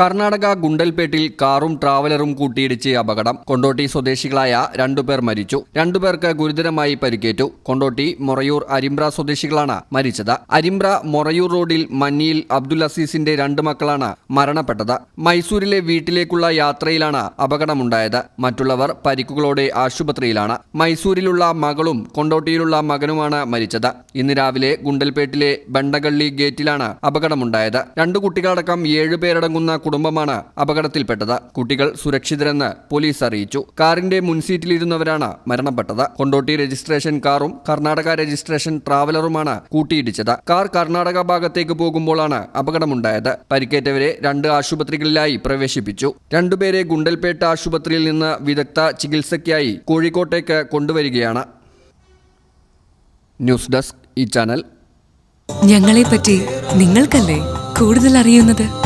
കർണാടക ഗുണ്ടൽപേട്ടിൽ കാറും ട്രാവലറും കൂട്ടിയിടിച്ച് അപകടം. കൊണ്ടോട്ടി സ്വദേശികളായ രണ്ടുപേർ മരിച്ചു. രണ്ടുപേർക്ക് ഗുരുതരമായി പരിക്കേറ്റു. കൊണ്ടോട്ടി മൊറയൂർ അരിമ്പ്ര സ്വദേശികളാണ് മരിച്ചത്. അരിമ്പ്ര മൊറയൂർ റോഡിൽ മന്നിയിൽ അബ്ദുൽ അസീസിന്റെ രണ്ട് മക്കളാണ് മരണപ്പെട്ടത്. മൈസൂരിലെ വീട്ടിലേക്കുള്ള യാത്രയിലാണ് അപകടമുണ്ടായത്. മറ്റുള്ളവർ പരിക്കുകളോടെ ആശുപത്രിയിലാണ്. മൈസൂരിലുള്ള മകളും കൊണ്ടോട്ടിയിലുള്ള മകനുമാണ് മരിച്ചത്. ഇന്ന് രാവിലെ ഗുണ്ടൽപേട്ടിലെ ബണ്ടഗള്ളി ഗേറ്റിലാണ് അപകടമുണ്ടായത്. രണ്ടു കുട്ടികളടക്കം ഏഴ് പേരടങ്ങുന്ന കുടുംബമാണ് അപകടത്തിൽപ്പെട്ടത്. കുട്ടികൾ സുരക്ഷിതരെന്ന് പോലീസ് അറിയിച്ചു. കാറിന്റെ മുൻസീറ്റിലിരുന്നവരാണ് മരണപ്പെട്ടത്. കൊണ്ടോട്ടി രജിസ്ട്രേഷൻ കാറും കർണാടക രജിസ്ട്രേഷൻ ട്രാവലറുമാണ് കൂട്ടിയിടിച്ചത്. കാർ കർണാടക ഭാഗത്തേക്ക് പോകുമ്പോഴാണ് അപകടമുണ്ടായത്. പരിക്കേറ്റവരെ രണ്ട് ആശുപത്രികളിലായി പ്രവേശിപ്പിച്ചു. രണ്ടുപേരെ ഗുണ്ടൽപേട്ട ആശുപത്രിയിൽ നിന്ന് വിദഗ്ധ ചികിത്സയ്ക്കായി കോഴിക്കോട്ടേക്ക് കൊണ്ടുവരികയാണ്. ന്യൂസ് ഡെസ്ക് ഈ ചാനൽ. ഞങ്ങളെപ്പറ്റി നിങ്ങൾക്കല്ലേ കൂടുതൽ അറിയുന്നത്